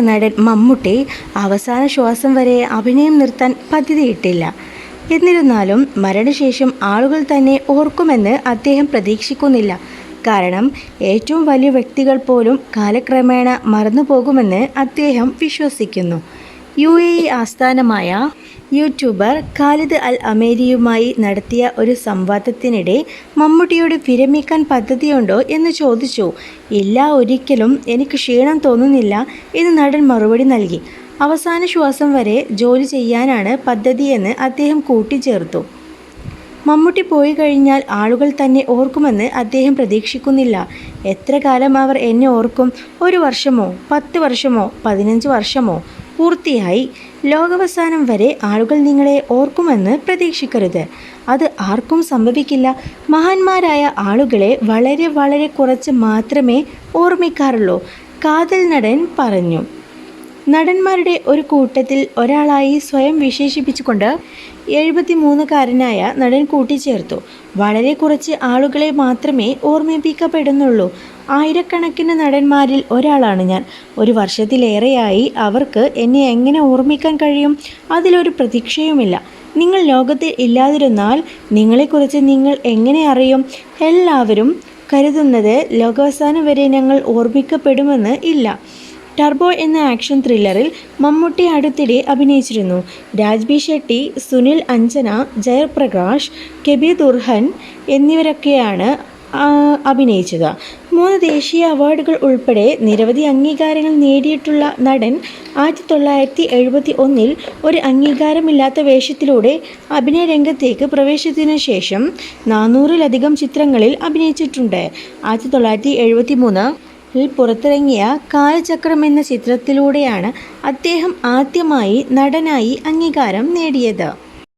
നടൻ മമ്മൂട്ടി അവസാന ശ്വാസം വരെ അഭിനയം നിർത്താൻ പദ്ധതിയിട്ടില്ല. എന്നിരുന്നാലും മരണശേഷം ആളുകൾ തന്നെ ഓർക്കുമെന്ന് അദ്ദേഹം പ്രതീക്ഷിക്കുന്നില്ല. കാരണം ഏറ്റവും വലിയ വ്യക്തികൾ പോലും കാലക്രമേണ മറന്നുപോകുമെന്ന് അദ്ദേഹം വിശ്വസിക്കുന്നു. യു എ ഇ ആസ്ഥാനമായ യൂട്യൂബർ ഖാലിദ് അൽ അമേരിയുമായി നടത്തിയ ഒരു സംവാദത്തിനിടെ മമ്മൂട്ടിയോട് വിരമിക്കാൻ പദ്ധതിയുണ്ടോ എന്ന് ചോദിച്ചു. ഇല്ല ഒരിക്കലും. എനിക്ക് ക്ഷീണം തോന്നുന്നില്ല എന്ന് നടൻ മറുപടി നൽകി. അവസാന ശ്വാസം വരെ ജോലി ചെയ്യാനാണ് പദ്ധതിയെന്ന് അദ്ദേഹം കൂട്ടിച്ചേർത്തു. മമ്മൂട്ടി പോയി കഴിഞ്ഞാൽ ആളുകൾ തന്നെ ഓർക്കുമെന്ന് അദ്ദേഹം പ്രതീക്ഷിക്കുന്നില്ല. എത്ര കാലം അവർ എന്നെ ഓർക്കും? ഒരു വർഷമോ? പത്ത് വർഷമോ? പതിനഞ്ച് വർഷമോ? പൂർത്തിയായി ലോകാവസാനം വരെ ആളുകൾ നിങ്ങളെ ഓർക്കുമെന്ന് പ്രതീക്ഷിക്കരുത്. അത് ആർക്കും സംഭവിക്കില്ല. മഹാന്മാരായ ആളുകളെ വളരെ വളരെ കുറച്ച് മാത്രമേ ഓർമ്മിക്കാറുള്ളൂ. കാതൽ നടൻ പറഞ്ഞു. നടന്മാരുടെ ഒരു കൂട്ടത്തിൽ ഒരാളായി സ്വയം വിശേഷിപ്പിച്ചുകൊണ്ട് എഴുപത്തിമൂന്നുകാരനായ നടൻ കൂട്ടിച്ചേർത്തു. വളരെ കുറച്ച് ആളുകളെ മാത്രമേ ഓർമ്മിപ്പിക്കപ്പെടുന്നുള്ളൂ. ആയിരക്കണക്കിന് നടന്മാരിൽ ഒരാളാണ് ഞാൻ. ഒരു വർഷത്തിലേറെയായി അവർക്ക് എന്നെ എങ്ങനെ ഓർമ്മിക്കാൻ കഴിയും? അതിലൊരു പ്രതീക്ഷയുമില്ല. നിങ്ങൾ ലോകത്തിൽ ഇല്ലാതിരുന്നാൽ നിങ്ങളെക്കുറിച്ച് നിങ്ങൾ എങ്ങനെ അറിയും? എല്ലാവരും കരുതുന്നത് ലോകാവസാനം വരെ ഞങ്ങൾ ഓർമ്മിക്കപ്പെടുമെന്ന് ഇല്ല. ടർബോ എന്ന ആക്ഷൻ ത്രില്ലറിൽ മമ്മൂട്ടി അടുത്തിടെ അഭിനയിച്ചിരുന്നു. രാജ്ബി ഷെട്ടി സുനിൽ അഞ്ജന ജയപ്രകാശ് കെബി ദുർഹൻ എന്നിവരൊക്കെയാണ് അഭിനയിച്ചത്. മൂന്ന് ദേശീയ അവാർഡുകൾ ഉൾപ്പെടെ നിരവധി അംഗീകാരങ്ങൾ നേടിയിട്ടുള്ള നടൻ ആയിരത്തി തൊള്ളായിരത്തി എഴുപത്തി ഒന്നിൽ ഒരു അംഗീകാരമില്ലാത്ത വേഷത്തിലൂടെ അഭിനയ രംഗത്തേക്ക് പ്രവേശിച്ചതിനു ശേഷം നാനൂറിലധികം ചിത്രങ്ങളിൽ അഭിനയിച്ചിട്ടുണ്ട്. ആയിരത്തി തൊള്ളായിരത്തി എഴുപത്തി മൂന്ന് പുറത്തിറങ്ങിയ കാലചക്രം എന്ന ചിത്രത്തിലൂടെയാണ് അദ്ദേഹം ആദ്യമായി നടനായി അംഗീകാരം നേടിയത്.